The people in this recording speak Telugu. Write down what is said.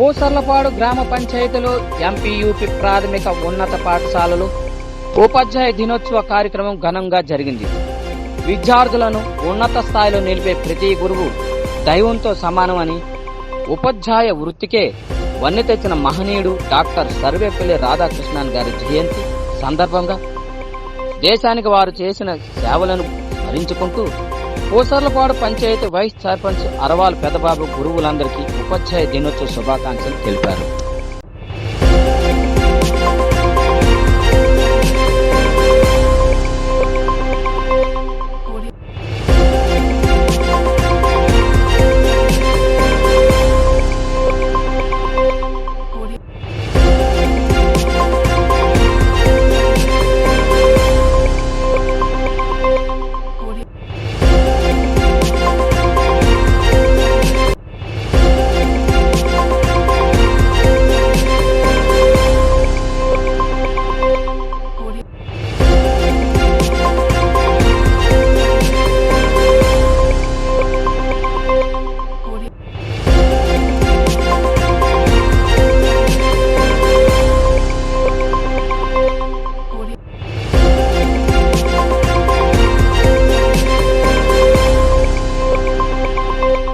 పూసర్లపాడు గ్రామ పంచాయతీలో ఎంపీయూపీ ప్రాథమిక ఉన్నత పాఠశాలలో ఉపాధ్యాయ దినోత్సవ కార్యక్రమం ఘనంగా జరిగింది. విద్యార్థులను ఉన్నత స్థాయిలో నిలిపే ప్రతి గురువు దైవంతో సమానమని ఉపాధ్యాయ వృత్తికే వన్నె తెచ్చిన మహనీయుడు డాక్టర్ సర్వేపల్లి రాధాకృష్ణన్ గారి జయంతి సందర్భంగా దేశానికి వారు చేసిన సేవలను స్మరించుకుంటూ పూసర్లపాడు పంచాయతీ వైస్ సర్పంచ్ అరవాల్ పెదబాబు గురువులందరికీ ఉపాధ్యాయ దినోత్సవ శుభాకాంక్షలు తెలిపారు.